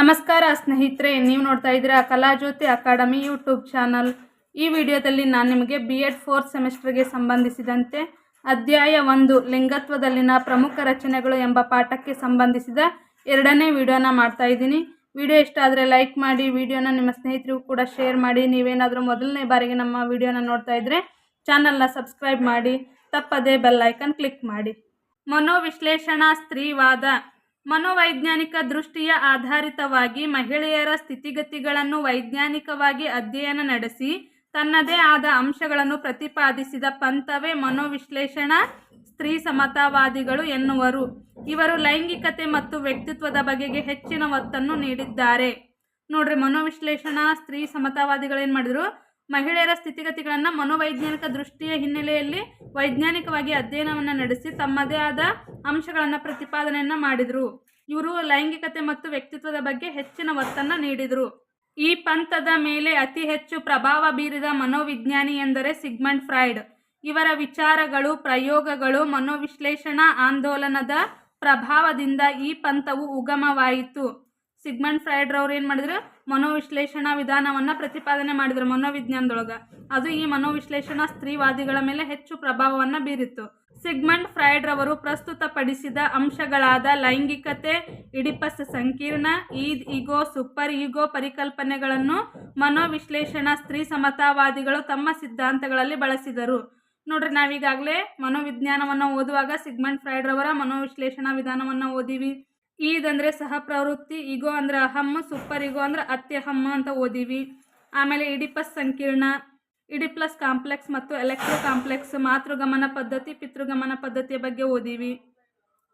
ನಮಸ್ಕಾರ ಸ್ನೇಹಿತರೆ, ನೀವು ನೋಡ್ತಾ ಇದ್ದೀರಾ ಕಲಾಜ್ಯೋತಿ ಅಕಾಡೆಮಿ ಯೂಟ್ಯೂಬ್ ಚಾನಲ್. ಈ ವಿಡಿಯೋದಲ್ಲಿ ನಾನು ನಿಮಗೆ ಬಿ ಎಡ್ ಫೋರ್ತ್ ಸೆಮಿಸ್ಟರ್ಗೆ ಸಂಬಂಧಿಸಿದಂತೆ ಅಧ್ಯಾಯ ಒಂದು, ಲಿಂಗತ್ವದಲ್ಲಿನ ಪ್ರಮುಖ ರಚನೆಗಳು ಎಂಬ ಪಾಠಕ್ಕೆ ಸಂಬಂಧಿಸಿದ ಎರಡನೇ ವಿಡಿಯೋನ ಮಾಡ್ತಾ ಇದ್ದೀನಿ. ವಿಡಿಯೋ ಇಷ್ಟ ಆದರೆ ಲೈಕ್ ಮಾಡಿ, ವಿಡಿಯೋನ ನಿಮ್ಮ ಸ್ನೇಹಿತರಿಗೂ ಕೂಡ ಶೇರ್ ಮಾಡಿ. ನೀವೇನಾದರೂ ಮೊದಲನೇ ಬಾರಿಗೆ ನಮ್ಮ ವಿಡಿಯೋನ ನೋಡ್ತಾ ಇದ್ದರೆ ಚಾನಲ್ನ ಸಬ್ಸ್ಕ್ರೈಬ್ ಮಾಡಿ, ತಪ್ಪದೇ ಬೆಲ್ಲೈಕನ್ ಕ್ಲಿಕ್ ಮಾಡಿ. ಮನೋವಿಶ್ಲೇಷಣಾ ಸ್ತ್ರೀವಾದ ಮನೋವೈಜ್ಞಾನಿಕ ದೃಷ್ಟಿಯ ಆಧಾರಿತವಾಗಿ ಮಹಿಳೆಯರ ಸ್ಥಿತಿಗತಿಗಳನ್ನು ವೈಜ್ಞಾನಿಕವಾಗಿ ಅಧ್ಯಯನ ನಡೆಸಿ, ತನ್ನದೇ ಆದ ಅಂಶಗಳನ್ನು ಪ್ರತಿಪಾದಿಸಿದ ಪಂಥವೇ ಮನೋವಿಶ್ಲೇಷಣಾ ಸ್ತ್ರೀ ಸಮತಾವಾದಿಗಳು ಎನ್ನುವರು. ಇವರು ಲೈಂಗಿಕತೆ ಮತ್ತು ವ್ಯಕ್ತಿತ್ವದ ಬಗೆಗೆ ಹೆಚ್ಚಿನ ಒತ್ತನ್ನು ನೀಡಿದ್ದಾರೆ. ನೋಡ್ರಿ, ಮನೋವಿಶ್ಲೇಷಣಾ ಸ್ತ್ರೀ ಸಮತಾವಾದಿಗಳು ಏನು ಮಾಡಿದ್ರು? ಮಹಿಳೆಯರ ಸ್ಥಿತಿಗತಿಗಳನ್ನು ಮನೋವೈಜ್ಞಾನಿಕ ದೃಷ್ಟಿಯ ಹಿನ್ನೆಲೆಯಲ್ಲಿ ವೈಜ್ಞಾನಿಕವಾಗಿ ಅಧ್ಯಯನವನ್ನು ನಡೆಸಿ, ತಮ್ಮದೇ ಆದ ಅಂಶಗಳನ್ನು ಪ್ರತಿಪಾದನೆಯನ್ನ ಮಾಡಿದರು. ಇವರು ಲೈಂಗಿಕತೆ ಮತ್ತು ವ್ಯಕ್ತಿತ್ವದ ಬಗ್ಗೆ ಹೆಚ್ಚಿನ ಒತ್ತನ್ನು ನೀಡಿದರು. ಈ ಪಂಥದ ಮೇಲೆ ಅತಿ ಹೆಚ್ಚು ಪ್ರಭಾವ ಬೀರಿದ ಮನೋವಿಜ್ಞಾನಿ ಎಂದರೆ ಸಿಗ್ಮಂಡ್ ಫ್ರಾಯ್ಡ್ ಇವರ ವಿಚಾರಗಳು, ಪ್ರಯೋಗಗಳು, ಮನೋವಿಶ್ಲೇಷಣಾ ಆಂದೋಲನದ ಪ್ರಭಾವದಿಂದ ಈ ಪಂಥವು ಉಗಮವಾಯಿತು. ಸಿಗ್ಮಂಡ್ ಫ್ರಾಯ್ಡ್ ರವ್ರು ಏನು ಮಾಡಿದ್ರು? ಮನೋವಿಶ್ಲೇಷಣಾ ವಿಧಾನವನ್ನು ಪ್ರತಿಪಾದನೆ ಮಾಡಿದ್ರು ಮನೋವಿಜ್ಞಾನದೊಳಗೆ. ಅದು ಈ ಮನೋವಿಶ್ಲೇಷಣಾ ಸ್ತ್ರೀವಾದಿಗಳ ಮೇಲೆ ಹೆಚ್ಚು ಪ್ರಭಾವವನ್ನು ಬೀರಿತ್ತು. ಸಿಗ್ಮಂಡ್ ಫ್ರಾಯ್ಡ್ ರವರು ಪ್ರಸ್ತುತಪಡಿಸಿದ ಅಂಶಗಳಾದ ಲೈಂಗಿಕತೆ ಇಡಿಪಸ್ ಸಂಕೀರ್ಣ, ಈದ್, ಈಗೋ ಸೂಪರ್ ಈಗೋ ಪರಿಕಲ್ಪನೆಗಳನ್ನು ಮನೋವಿಶ್ಲೇಷಣಾ ಸ್ತ್ರೀ ಸಮತಾವಾದಿಗಳು ತಮ್ಮ ಸಿದ್ಧಾಂತಗಳಲ್ಲಿ ಬಳಸಿದರು. ನೋಡ್ರಿ ನಾವೀಗಾಗಲೇ ಮನೋವಿಜ್ಞಾನವನ್ನು ಓದುವಾಗ ಸಿಗ್ಮಂಡ್ ಫ್ರಾಯ್ಡ್ ರವರ ಮನೋವಿಶ್ಲೇಷಣಾ ವಿಧಾನವನ್ನು ಓದಿವಿ. ಈದ್ ಅಂದರೆ ಸಹ ಪ್ರವೃತ್ತಿ, ಈಗೋ ಅಂದ್ರೆ ಅಹಮ್ಮ ಸೂಪರ್ ಈಗೋ ಅಂದ್ರೆ ಅತ್ಯಹಮ್ಮ ಅಂತ ಓದಿವಿ. ಆಮೇಲೆ ಇಡಿಪಸ್ ಸಂಕೀರ್ಣ ಇಡಿಪ್ಲಸ್ ಕಾಂಪ್ಲೆಕ್ಸ್ ಮತ್ತು ಎಲೆಕ್ಟ್ರೋ ಕಾಂಪ್ಲೆಕ್ಸ್ ಮಾತೃಗಮನ ಪದ್ಧತಿ, ಪಿತೃಗಮನ ಪದ್ಧತಿಯ ಬಗ್ಗೆ ಓದಿವಿ.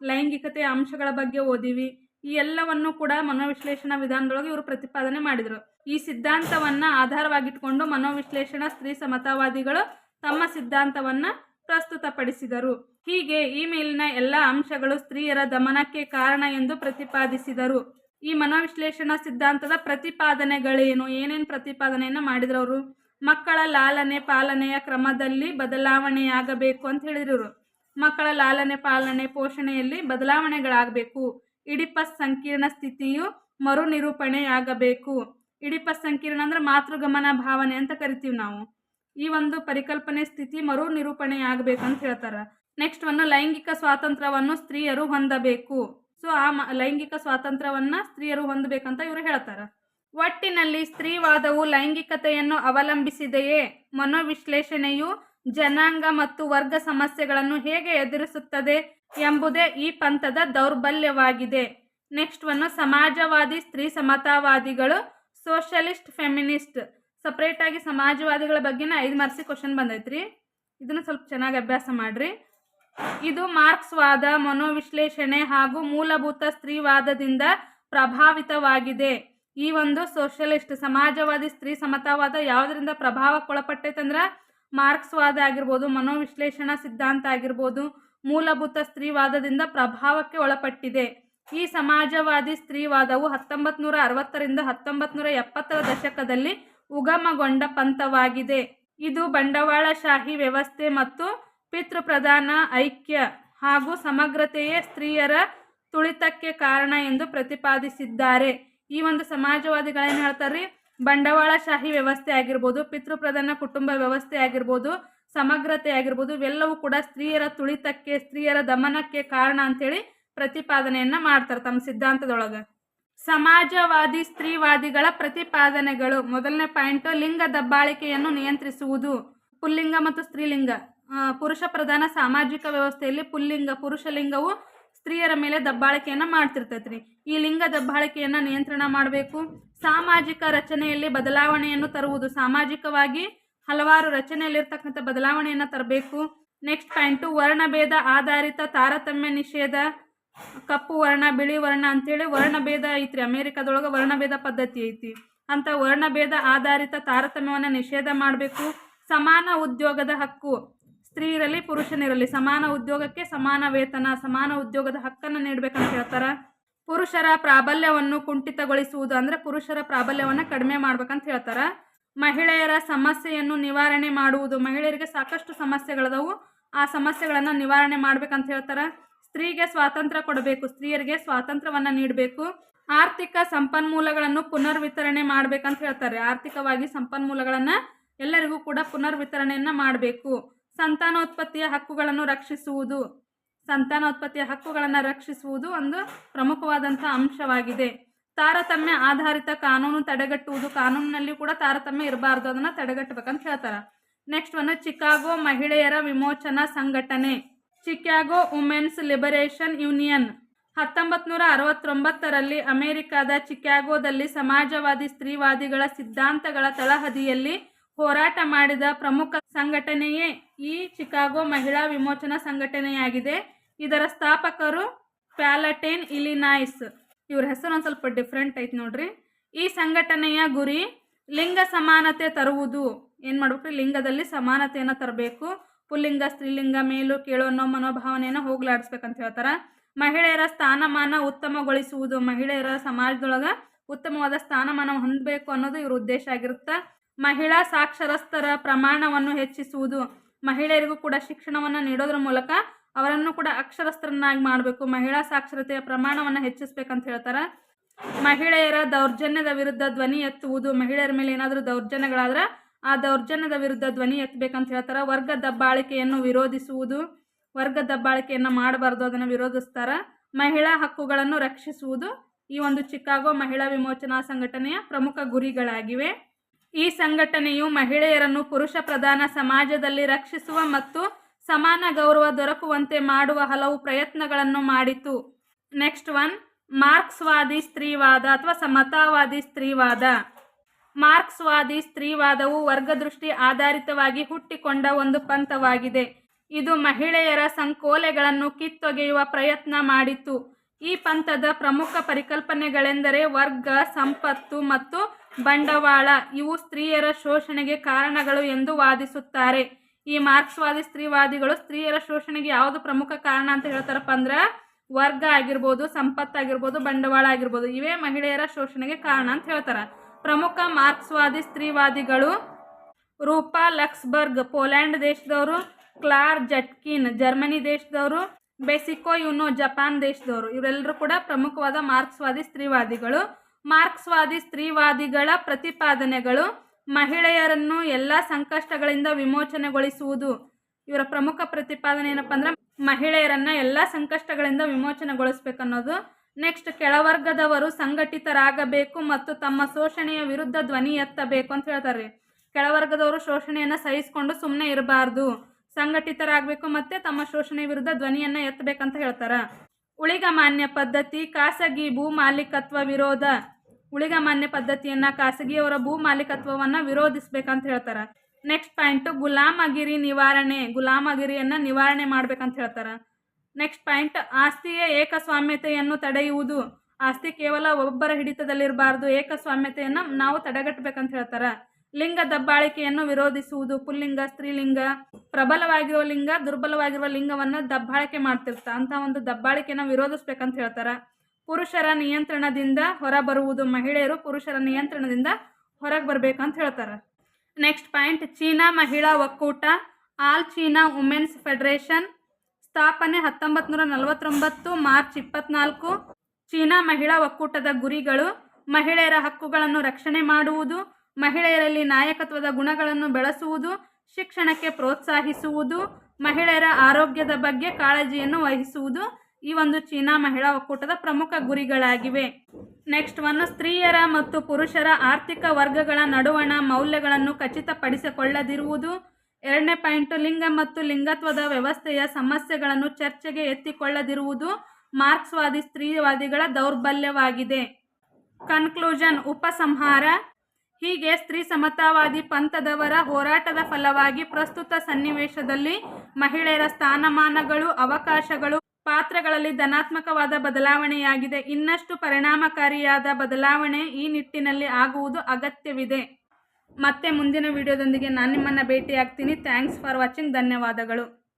ಲೈಂಗಿಕತೆಯ ಅಂಶಗಳ ಬಗ್ಗೆ ಓದಿವಿ. ಈ ಎಲ್ಲವನ್ನು ಕೂಡ ಮನೋವಿಶ್ಲೇಷಣಾ ವಿಧಾನದೊಳಗೆ ಇವರು ಪ್ರತಿಪಾದನೆ ಮಾಡಿದರು. ಈ ಸಿದ್ಧಾಂತವನ್ನು ಆಧಾರವಾಗಿಟ್ಕೊಂಡು ಮನೋವಿಶ್ಲೇಷಣಾ ಸ್ತ್ರೀ ಸಮತಾವಾದಿಗಳು ತಮ್ಮ ಸಿದ್ಧಾಂತವನ್ನು ಪ್ರಸ್ತುತಪಡಿಸಿದರು. ಹೀಗೆ ಈ ಮೇಲಿನ ಎಲ್ಲ ಅಂಶಗಳು ಸ್ತ್ರೀಯರ ದಮನಕ್ಕೆ ಕಾರಣ ಎಂದು ಪ್ರತಿಪಾದಿಸಿದರು. ಈ ಮನೋವಿಶ್ಲೇಷಣಾ ಸಿದ್ಧಾಂತದ ಪ್ರತಿಪಾದನೆಗಳೇನು? ಏನೇನು ಪ್ರತಿಪಾದನೆಯನ್ನು ಮಾಡಿದ್ರು ಅವರು ಮಕ್ಕಳ ಲಾಲನೆ ಪಾಲನೆಯ ಕ್ರಮದಲ್ಲಿ ಬದಲಾವಣೆಯಾಗಬೇಕು ಅಂತ ಹೇಳಿದ್ರು. ಮಕ್ಕಳ ಲಾಲನೆ ಪಾಲನೆ ಪೋಷಣೆಯಲ್ಲಿ ಬದಲಾವಣೆಗಳಾಗಬೇಕು. ಇಡಿಪಸ್ ಸಂಕೀರ್ಣ ಸ್ಥಿತಿಯು ಮರು ನಿರೂಪಣೆಯಾಗಬೇಕು ಇಡಿಪಸ್ ಸಂಕೀರ್ಣ ಅಂದ್ರೆ ಮಾತೃಗಮನ ಭಾವನೆ ಅಂತ ಕರಿತೀವಿ ನಾವು. ಈ ಒಂದು ಪರಿಕಲ್ಪನೆ ಸ್ಥಿತಿ ಮರು ಅಂತ ಹೇಳ್ತಾರೆ. ನೆಕ್ಸ್ಟ್ ಒಂದು ಲೈಂಗಿಕ ಸ್ವಾತಂತ್ರ್ಯವನ್ನು ಸ್ತ್ರೀಯರು ಹೊಂದಬೇಕು. ಸೊ ಆ ಲೈಂಗಿಕ ಸ್ವಾತಂತ್ರ್ಯವನ್ನ ಸ್ತ್ರೀಯರು ಹೊಂದಬೇಕಂತ ಇವರು ಹೇಳ್ತಾರೆ. ಒಟ್ಟಿನಲ್ಲಿ ಸ್ತ್ರೀವಾದವು ಲೈಂಗಿಕತೆಯನ್ನು ಅವಲಂಬಿಸಿದೆಯೇ? ಮನೋವಿಶ್ಲೇಷಣೆಯು ಜನಾಂಗ ಮತ್ತು ವರ್ಗ ಸಮಸ್ಯೆಗಳನ್ನು ಹೇಗೆ ಎದುರಿಸುತ್ತದೆ ಎಂಬುದೇ ಈ ಪಂಥದ ದೌರ್ಬಲ್ಯವಾಗಿದೆ. ನೆಕ್ಸ್ಟ್ ಒಂದು ಸಮಾಜವಾದಿ ಸ್ತ್ರೀ ಸಮತಾವಾದಿಗಳು, ಸೋಷಲಿಸ್ಟ್ ಫೆಮಿನಿಸ್ಟ್. ಸಪ್ರೇಟಾಗಿ ಸಮಾಜವಾದಿಗಳ ಬಗ್ಗೆನ ಐದು ಮಾರ್ಕ್ಸಿ ಕ್ವಶನ್ ಬಂದೈತ್ರಿ. ಇದನ್ನು ಸ್ವಲ್ಪ ಚೆನ್ನಾಗಿ ಅಭ್ಯಾಸ ಮಾಡ್ರಿ. ಇದು ಮಾರ್ಕ್ಸ್ವಾದ, ಮನೋವಿಶ್ಲೇಷಣೆ ಹಾಗೂ ಮೂಲಭೂತ ಸ್ತ್ರೀವಾದದಿಂದ ಪ್ರಭಾವಿತವಾಗಿದೆ. ಈ ಒಂದು ಸೋಷಲಿಸ್ಟ್ ಸಮಾಜವಾದಿ, ಸ್ತ್ರೀ ಸಮತಾವಾದ ಯಾವುದರಿಂದ ಪ್ರಭಾವಕ್ಕೊಳಪಟ್ಟೈತಂದ್ರೆ ಮಾರ್ಕ್ಸ್ವಾದ ಆಗಿರ್ಬೋದು, ಮನೋವಿಶ್ಲೇಷಣಾ ಸಿದ್ಧಾಂತ ಆಗಿರ್ಬೋದು, ಮೂಲಭೂತ ಸ್ತ್ರೀವಾದದಿಂದ ಪ್ರಭಾವಕ್ಕೆ ಒಳಪಟ್ಟಿದೆ. ಈ ಸಮಾಜವಾದಿ ಸ್ತ್ರೀವಾದವು ಹತ್ತೊಂಬತ್ತು ನೂರ ಅರವತ್ತರಿಂದ ಹತ್ತೊಂಬತ್ತು ನೂರ ಎಪ್ಪತ್ತರ ದಶಕದಲ್ಲಿ ಉಗಮಗೊಂಡ ಪಂಥವಾಗಿದೆ. ಇದು ಬಂಡವಾಳಶಾಹಿ ವ್ಯವಸ್ಥೆ ಮತ್ತು ಪಿತೃಪ್ರಧಾನ, ಐಕ್ಯ ಹಾಗೂ ಸಮಗ್ರತೆಯೇ ಸ್ತ್ರೀಯರ ತುಳಿತಕ್ಕೆ ಕಾರಣ ಎಂದು ಪ್ರತಿಪಾದಿಸಿದ್ದಾರೆ. ಈ ಒಂದು ಸಮಾಜವಾದಿಗಳೇನು ಹೇಳ್ತಾರೆ ಬಂಡವಾಳಶಾಹಿ ವ್ಯವಸ್ಥೆ ಆಗಿರ್ಬೋದು, ಪಿತೃಪ್ರಧಾನ ಕುಟುಂಬ ವ್ಯವಸ್ಥೆ ಆಗಿರ್ಬೋದು, ಸಮಗ್ರತೆ ಆಗಿರ್ಬೋದು, ಇವೆಲ್ಲವೂ ಕೂಡ ಸ್ತ್ರೀಯರ ತುಳಿತಕ್ಕೆ, ಸ್ತ್ರೀಯರ ದಮನಕ್ಕೆ ಕಾರಣ ಅಂತೇಳಿ ಪ್ರತಿಪಾದನೆಯನ್ನ ಮಾಡ್ತಾರೆ ತಮ್ಮ ಸಿದ್ಧಾಂತದೊಳಗೆ. ಸಮಾಜವಾದಿ ಸ್ತ್ರೀವಾದಿಗಳ ಪ್ರತಿಪಾದನೆಗಳು. ಮೊದಲನೇ ಪಾಯಿಂಟ್ ಲಿಂಗ ದಬ್ಬಾಳಿಕೆಯನ್ನು ನಿಯಂತ್ರಿಸುವುದು. ಪುಲ್ಲಿಂಗ ಮತ್ತು ಸ್ತ್ರೀಲಿಂಗ. ಪುರುಷ ಪ್ರಧಾನ ಸಾಮಾಜಿಕ ವ್ಯವಸ್ಥೆಯಲ್ಲಿ ಪುಲ್ಲಿಂಗ ಪುರುಷ ಲಿಂಗವು ಸ್ತ್ರೀಯರ ಮೇಲೆ ದಬ್ಬಾಳಿಕೆಯನ್ನು ಮಾಡ್ತಿರ್ತೈತ್ರಿ. ಈ ಲಿಂಗ ದಬ್ಬಾಳಿಕೆಯನ್ನು ನಿಯಂತ್ರಣ ಮಾಡಬೇಕು. ಸಾಮಾಜಿಕ ರಚನೆಯಲ್ಲಿ ಬದಲಾವಣೆಯನ್ನು ತರುವುದು. ಸಾಮಾಜಿಕವಾಗಿ ಹಲವಾರು ರಚನೆಯಲ್ಲಿರ್ತಕ್ಕಂಥ ಬದಲಾವಣೆಯನ್ನು ತರಬೇಕು. ನೆಕ್ಸ್ಟ್ ಪಾಯಿಂಟು ವರ್ಣಭೇದ ಆಧಾರಿತ ತಾರತಮ್ಯ ನಿಷೇಧ. ಕಪ್ಪು ವರ್ಣ, ಬಿಳಿ ವರ್ಣ ಅಂತೇಳಿ ವರ್ಣಭೇದ ಐತ್ರಿ. ಅಮೇರಿಕಾದೊಳಗೆ ವರ್ಣಭೇದ ಪದ್ಧತಿ ಐತಿ. ಅಂತ ವರ್ಣಭೇದ ಆಧಾರಿತ ತಾರತಮ್ಯವನ್ನು ನಿಷೇಧ ಮಾಡಬೇಕು. ಸಮಾನ ಉದ್ಯೋಗದ ಹಕ್ಕು. ಸ್ತ್ರೀ ಇರಲಿ. ಪುರುಷನಿರಲಿ ಸಮಾನ ಉದ್ಯೋಗಕ್ಕೆ ಸಮಾನ ವೇತನ, ಸಮಾನ ಉದ್ಯೋಗದ ಹಕ್ಕನ್ನು ನೀಡಬೇಕಂತ ಹೇಳ್ತಾರೆ? ಪುರುಷರ ಪ್ರಾಬಲ್ಯವನ್ನು ಕುಂಠಿತಗೊಳಿಸುವುದು ಅಂದರೆ ಪುರುಷರ ಪ್ರಾಬಲ್ಯವನ್ನು ಕಡಿಮೆ ಮಾಡ್ಬೇಕಂತ ಹೇಳ್ತಾರೆ? ಮಹಿಳೆಯರ ಸಮಸ್ಯೆಯನ್ನು ನಿವಾರಣೆ ಮಾಡುವುದು. ಮಹಿಳೆಯರಿಗೆ ಸಾಕಷ್ಟು ಸಮಸ್ಯೆಗಳದವು. ಆ ಸಮಸ್ಯೆಗಳನ್ನು ನಿವಾರಣೆ ಮಾಡ್ಬೇಕಂತ ಹೇಳ್ತಾರೆ? ಸ್ತ್ರೀಗೆ ಸ್ವಾತಂತ್ರ್ಯ ಕೊಡಬೇಕು. ಸ್ತ್ರೀಯರಿಗೆ ಸ್ವಾತಂತ್ರ್ಯವನ್ನು ನೀಡಬೇಕು. ಆರ್ಥಿಕ ಸಂಪನ್ಮೂಲಗಳನ್ನು ಪುನರ್ ವಿತರಣೆ ಮಾಡ್ಬೇಕಂತ ಹೇಳ್ತಾರೆ. ಆರ್ಥಿಕವಾಗಿ ಸಂಪನ್ಮೂಲಗಳನ್ನು ಎಲ್ಲರಿಗೂ ಕೂಡ ಪುನರ್ ವಿತರಣೆಯನ್ನು ಮಾಡಬೇಕು. ಸಂತಾನೋತ್ಪತ್ತಿಯ ಹಕ್ಕುಗಳನ್ನು ರಕ್ಷಿಸುವುದು. ಸಂತಾನೋತ್ಪತ್ತಿಯ ಹಕ್ಕುಗಳನ್ನು ರಕ್ಷಿಸುವುದು ಒಂದು ಪ್ರಮುಖವಾದಂಥ ಅಂಶವಾಗಿದೆ. ತಾರತಮ್ಯ ಆಧಾರಿತ ಕಾನೂನು ತಡೆಗಟ್ಟುವುದು, ಕಾನೂನಿನಲ್ಲಿ ಕೂಡ ತಾರತಮ್ಯ ಇರಬಾರ್ದು, ಅದನ್ನು ತಡೆಗಟ್ಟಬೇಕಂತ ಹೇಳ್ತಾರೆ. ನೆಕ್ಸ್ಟ್ ಒಂದು ಚಿಕಾಗೋ ಮಹಿಳೆಯರ ವಿಮೋಚನಾ ಸಂಘಟನೆ. Chicago women's liberation union. ಹತ್ತೊಂಬತ್ತು ನೂರ ಅರವತ್ತೊಂಬತ್ತರಲ್ಲಿ ಅಮೆರಿಕದ ಚಿಕಾಗೋದಲ್ಲಿ ಸಮಾಜವಾದಿ ಸ್ತ್ರೀವಾದಿಗಳ ಸಿದ್ಧಾಂತಗಳ ತಳಹದಿಯಲ್ಲಿ ಹೋರಾಟ ಮಾಡಿದ ಪ್ರಮುಖ ಸಂಘಟನೆಯೇ ಈ ಚಿಕಾಗೋ ಮಹಿಳಾ ವಿಮೋಚನಾ ಸಂಘಟನೆಯಾಗಿದೆ. ಇದರ ಸ್ಥಾಪಕರು ಪ್ಯಾಲಟೇನ್ ಇಲಿನಾಯ್ಸ್. ಇವ್ರ ಹೆಸರು ಒಂದು ಸ್ವಲ್ಪ ಡಿಫ್ರೆಂಟ್ ಐತೆ ನೋಡ್ರಿ. ಈ ಸಂಘಟನೆಯ ಗುರಿ ಲಿಂಗ ಸಮಾನತೆ ತರುವುದು. ಏನು ಮಾಡ್ಬೇಕು ಲಿಂಗದಲ್ಲಿ ಸಮಾನತೆಯನ್ನು ತರಬೇಕು. ಪುಲ್ಲಿಂಗ, ಸ್ತ್ರೀಲಿಂಗ, ಮೇಲು, ಕೇಳೋ ಅನ್ನೋ ಮನೋಭಾವನೆಯನ್ನು ಹೋಗ್ಲಾಡಿಸ್ಬೇಕಂತ ಹೇಳ್ತಾರೆ. ಮಹಿಳೆಯರ ಸ್ಥಾನಮಾನ ಉತ್ತಮಗೊಳಿಸುವುದು. ಮಹಿಳೆಯರ ಸಮಾಜದೊಳಗೆ ಉತ್ತಮವಾದ ಸ್ಥಾನಮಾನ ಹೊಂದಬೇಕು ಅನ್ನೋದು ಇವ್ರ ಉದ್ದೇಶ ಆಗಿರುತ್ತೆ. ಮಹಿಳಾ ಸಾಕ್ಷರಸ್ಥರ ಪ್ರಮಾಣವನ್ನು ಹೆಚ್ಚಿಸುವುದು. ಮಹಿಳೆಯರಿಗೂ ಕೂಡ ಶಿಕ್ಷಣವನ್ನು ನೀಡೋದ್ರ ಮೂಲಕ ಅವರನ್ನು ಕೂಡ ಅಕ್ಷರಸ್ಥರನ್ನಾಗಿ ಮಾಡಬೇಕು. ಮಹಿಳಾ ಸಾಕ್ಷರತೆಯ ಪ್ರಮಾಣವನ್ನು ಹೆಚ್ಚಿಸಬೇಕಂತ ಹೇಳ್ತಾರೆ. ಮಹಿಳೆಯರ ದೌರ್ಜನ್ಯದ ವಿರುದ್ಧ ಧ್ವನಿ ಎತ್ತುವುದು. ಮಹಿಳೆಯರ ಮೇಲೆ ಏನಾದರೂ ದೌರ್ಜನ್ಯಗಳಾದ್ರೆ ಆ ದೌರ್ಜನ್ಯದ ವಿರುದ್ಧ ಧ್ವನಿ ಎತ್ತಬೇಕಂತ ಹೇಳ್ತಾರೆ. ವರ್ಗ ದಬ್ಬಾಳಿಕೆಯನ್ನು ವಿರೋಧಿಸುವುದು. ವರ್ಗ ದಬ್ಬಾಳಿಕೆಯನ್ನು ಮಾಡಬಾರ್ದು, ಅದನ್ನು ವಿರೋಧಿಸ್ತಾರೆ. ಮಹಿಳಾ ಹಕ್ಕುಗಳನ್ನು ರಕ್ಷಿಸುವುದು ಈ ಒಂದು ಚಿಕಾಗೋ ಮಹಿಳಾ ವಿಮೋಚನಾ ಸಂಘಟನೆಯ ಪ್ರಮುಖ ಗುರಿಗಳಾಗಿವೆ. ಈ ಸಂಘಟನೆಯು ಮಹಿಳೆಯರನ್ನು ಪುರುಷ ಪ್ರಧಾನ ಸಮಾಜದಲ್ಲಿ ರಕ್ಷಿಸುವ ಮತ್ತು ಸಮಾನ ಗೌರವ ದೊರಕುವಂತೆ ಮಾಡುವ ಹಲವು ಪ್ರಯತ್ನಗಳನ್ನು ಮಾಡಿತು. ನೆಕ್ಸ್ಟ್ ಒನ್, ಮಾರ್ಕ್ಸ್ವಾದಿ ಸ್ತ್ರೀವಾದ ಅಥವಾ ಸಮತಾವಾದಿ ಸ್ತ್ರೀವಾದ. ಮಾರ್ಕ್ಸ್ವಾದಿ ಸ್ತ್ರೀವಾದವು ವರ್ಗದೃಷ್ಟಿ ಆಧಾರಿತವಾಗಿ ಹುಟ್ಟಿಕೊಂಡ ಒಂದು ಪಂಥವಾಗಿದೆ. ಇದು ಮಹಿಳೆಯರ ಸಂಕೋಲೆಗಳನ್ನು ಕಿತ್ತೊಗೆಯುವ ಪ್ರಯತ್ನ ಮಾಡಿತು. ಈ ಪಂಥದ ಪ್ರಮುಖ ಪರಿಕಲ್ಪನೆಗಳೆಂದರೆ ವರ್ಗ, ಸಂಪತ್ತು ಮತ್ತು ಬಂಡವಾಳ, ಇವು ಸ್ತ್ರೀಯರ ಶೋಷಣೆಗೆ ಕಾರಣಗಳು ಎಂದು ವಾದಿಸುತ್ತಾರೆ. ಈ ಮಾರ್ಕ್ಸ್ವಾದಿ ಸ್ತ್ರೀವಾದಿಗಳು ಸ್ತ್ರೀಯರ ಶೋಷಣೆಗೆ ಯಾವುದು ಪ್ರಮುಖ ಕಾರಣ ಅಂತ ಹೇಳ್ತಾರಪ್ಪ ಅಂದ್ರೆ ವರ್ಗ ಆಗಿರ್ಬೋದು ಸಂಪತ್ತಾಗಿರ್ಬೋದು ಬಂಡವಾಳ ಆಗಿರ್ಬೋದು, ಇವೇ ಮಹಿಳೆಯರ ಶೋಷಣೆಗೆ ಕಾರಣ ಅಂತ ಹೇಳ್ತಾರೆ. ಪ್ರಮುಖ ಮಾರ್ಕ್ಸ್ವಾದಿ ಸ್ತ್ರೀವಾದಿಗಳು ರೂಪಾ ಲಕ್ಸ್ಬರ್ಗ್, ಪೋಲ್ಯಾಂಡ್ ದೇಶದವರು ಕ್ಲಾರ್ ಜಟ್ಕಿನ್, ಜರ್ಮನಿ ದೇಶದವರು ಬೆಸಿಕೋ ಯುನೋ, ಜಪಾನ್ ದೇಶದವರು, ಇವರೆಲ್ಲರೂ ಕೂಡ ಪ್ರಮುಖವಾದ ಮಾರ್ಕ್ಸ್ವಾದಿ ಸ್ತ್ರೀವಾದಿಗಳು. ಮಾರ್ಕ್ಸ್ವಾದಿ ಸ್ತ್ರೀವಾದಿಗಳ ಪ್ರತಿಪಾದನೆಗಳು ಮಹಿಳೆಯರನ್ನು ಎಲ್ಲ ಸಂಕಷ್ಟಗಳಿಂದ ವಿಮೋಚನೆಗೊಳಿಸುವುದು. ಇವರ ಪ್ರಮುಖ ಪ್ರತಿಪಾದನೆ ಏನಪ್ಪ ಅಂದ್ರೆ ಮಹಿಳೆಯರನ್ನ ಎಲ್ಲ ಸಂಕಷ್ಟಗಳಿಂದ ವಿಮೋಚನೆಗೊಳಿಸ್ಬೇಕನ್ನೋದು. ನೆಕ್ಸ್ಟ್ ಕೆಳವರ್ಗದವರು ಸಂಘಟಿತರಾಗಬೇಕು ಮತ್ತು ತಮ್ಮ ಶೋಷಣೆಯ ವಿರುದ್ಧ ಧ್ವನಿ ಎತ್ತಬೇಕು ಅಂತ ಹೇಳ್ತಾರೆ ಕೆಳವರ್ಗದವರು ಶೋಷಣೆಯನ್ನು ಸಹಿಸಿಕೊಂಡು ಸುಮ್ಮನೆ ಇರಬಾರ್ದು. ಸಂಘಟಿತರಾಗಬೇಕು ಮತ್ತೆ ತಮ್ಮ ಶೋಷಣೆ ವಿರುದ್ಧ ಧ್ವನಿಯನ್ನು ಎತ್ತಬೇಕಂತ ಹೇಳ್ತಾರೆ. ಉಳಿಗಮಾನ್ಯ ಪದ್ಧತಿ, ಖಾಸಗಿ ಭೂ ಮಾಲೀಕತ್ವ ವಿರೋಧ. ಉಳಿಗಮಾನ್ಯ ಪದ್ಧತಿಯನ್ನ ಖಾಸಗಿಯವರ ಭೂ ಮಾಲೀಕತ್ವವನ್ನು ವಿರೋಧಿಸ್ಬೇಕಂತ ಹೇಳ್ತಾರೆ. ನೆಕ್ಸ್ಟ್ ಪಾಯಿಂಟ್ ಗುಲಾಮಗಿರಿ ನಿವಾರಣೆ, ಗುಲಾಮಗಿರಿಯನ್ನು ನಿವಾರಣೆ ಮಾಡ್ಬೇಕಂತ ಹೇಳ್ತಾರೆ. ನೆಕ್ಸ್ಟ್ ಪಾಯಿಂಟ್ ಆಸ್ತಿಯ ಏಕಸ್ವಾಮ್ಯತೆಯನ್ನು ತಡೆಯುವುದು. ಆಸ್ತಿ ಕೇವಲ ಒಬ್ಬರ ಹಿಡಿತದಲ್ಲಿರಬಾರ್ದು, ಏಕಸ್ವಾಮ್ಯತೆಯನ್ನು ನಾವು ತಡೆಗಟ್ಟಬೇಕಂತ ಹೇಳ್ತಾರೆ. ಲಿಂಗ ದಬ್ಬಾಳಿಕೆಯನ್ನು ವಿರೋಧಿಸುವುದು, ಪುಲ್ಲಿಂಗ, ಸ್ತ್ರೀಲಿಂಗ ಪ್ರಬಲವಾಗಿರುವ ಲಿಂಗ, ದುರ್ಬಲವಾಗಿರುವ ಲಿಂಗವನ್ನು ದಬ್ಬಾಳಿಕೆ ಮಾಡ್ತಿರ್ತ. ಅಂತ ಒಂದು ದಬ್ಬಾಳಿಕೆಯನ್ನು ವಿರೋಧಿಸ್ಬೇಕಂತ ಹೇಳ್ತಾರೆ. ಪುರುಷರ ನಿಯಂತ್ರಣದಿಂದ ಹೊರಬರುವುದು ಮಹಿಳೆಯರು ಪುರುಷರ ನಿಯಂತ್ರಣದಿಂದ ಹೊರಗೆ ಬರ್ಬೇಕಂತ ಹೇಳ್ತಾರೆ. ನೆಕ್ಸ್ಟ್ ಪಾಯಿಂಟ್ ಚೀನಾ ಮಹಿಳಾ ಒಕ್ಕೂಟ, ಆಲ್ ಚೀನಾ ವುಮೆನ್ಸ್ ಫೆಡರೇಷನ್, ಸ್ಥಾಪನೆ ಹತ್ತೊಂಬತ್ತು ನೂರ ನಲವತ್ತೊಂಬತ್ತು, ಮಾರ್ಚ್ ಇಪ್ಪತ್ನಾಲ್ಕು, ಚೀನಾ ಮಹಿಳಾ ಒಕ್ಕೂಟದ ಗುರಿಗಳು, ಮಹಿಳೆಯರ ಹಕ್ಕುಗಳನ್ನು ರಕ್ಷಣೆ ಮಾಡುವುದು, ಮಹಿಳೆಯರಲ್ಲಿ ನಾಯಕತ್ವದ ಗುಣಗಳನ್ನು ಬೆಳೆಸುವುದು, ಶಿಕ್ಷಣಕ್ಕೆ ಪ್ರೋತ್ಸಾಹಿಸುವುದು, ಮಹಿಳೆಯರ ಆರೋಗ್ಯದ ಬಗ್ಗೆ ಕಾಳಜಿಯನ್ನು ವಹಿಸುವುದು ಈ ಒಂದು ಚೀನಾ ಮಹಿಳಾ ಒಕ್ಕೂಟದ ಪ್ರಮುಖ ಗುರಿಗಳಾಗಿವೆ. ನೆಕ್ಸ್ಟ್ ಒನ್ ಸ್ತ್ರೀಯರ ಮತ್ತು ಪುರುಷರ ಆರ್ಥಿಕ ವರ್ಗಗಳ ನಡುವಣ ಮೌಲ್ಯಗಳನ್ನು ಖಚಿತಪಡಿಸಿಕೊಳ್ಳದಿರುವುದು. ಎರಡನೇ ಪಾಯಿಂಟ್ ಲಿಂಗ ಮತ್ತು ಲಿಂಗತ್ವದ ವ್ಯವಸ್ಥೆಯ ಸಮಸ್ಯೆಗಳನ್ನು ಚರ್ಚೆಗೆ ಎತ್ತಿಕೊಳ್ಳದಿರುವುದು ಮಾರ್ಕ್ಸ್ವಾದಿ ಸ್ತ್ರೀವಾದಿಗಳ ದೌರ್ಬಲ್ಯವಾಗಿದೆ. ಕನ್ಕ್ಲೂಷನ್ ಉಪಸಂಹಾರ. ಹೀಗೆ ಸ್ತ್ರೀ ಸಮತಾವಾದಿ ಪಂಥದವರ ಹೋರಾಟದ ಫಲವಾಗಿ ಪ್ರಸ್ತುತ ಸನ್ನಿವೇಶದಲ್ಲಿ ಮಹಿಳೆಯರ ಸ್ಥಾನಮಾನಗಳು, ಅವಕಾಶಗಳು ಪಾತ್ರಗಳಲ್ಲಿ ಧನಾತ್ಮಕವಾದ ಬದಲಾವಣೆಯಾಗಿದೆ. ಇನ್ನಷ್ಟು ಪರಿಣಾಮಕಾರಿಯಾದ ಬದಲಾವಣೆ ಈ ನಿಟ್ಟಿನಲ್ಲಿ ಆಗುವುದು ಅಗತ್ಯವಿದೆ. ಮತ್ತೆ ಮುಂದಿನ ವಿಡಿಯೋದೊಂದಿಗೆ ನಾನು ನಿಮ್ಮನ್ನು ಭೇಟಿಯಾಗ್ತೀನಿ. ಥ್ಯಾಂಕ್ಸ್ ಫಾರ್ ವಾಚಿಂಗ್ ಧನ್ಯವಾದಗಳು.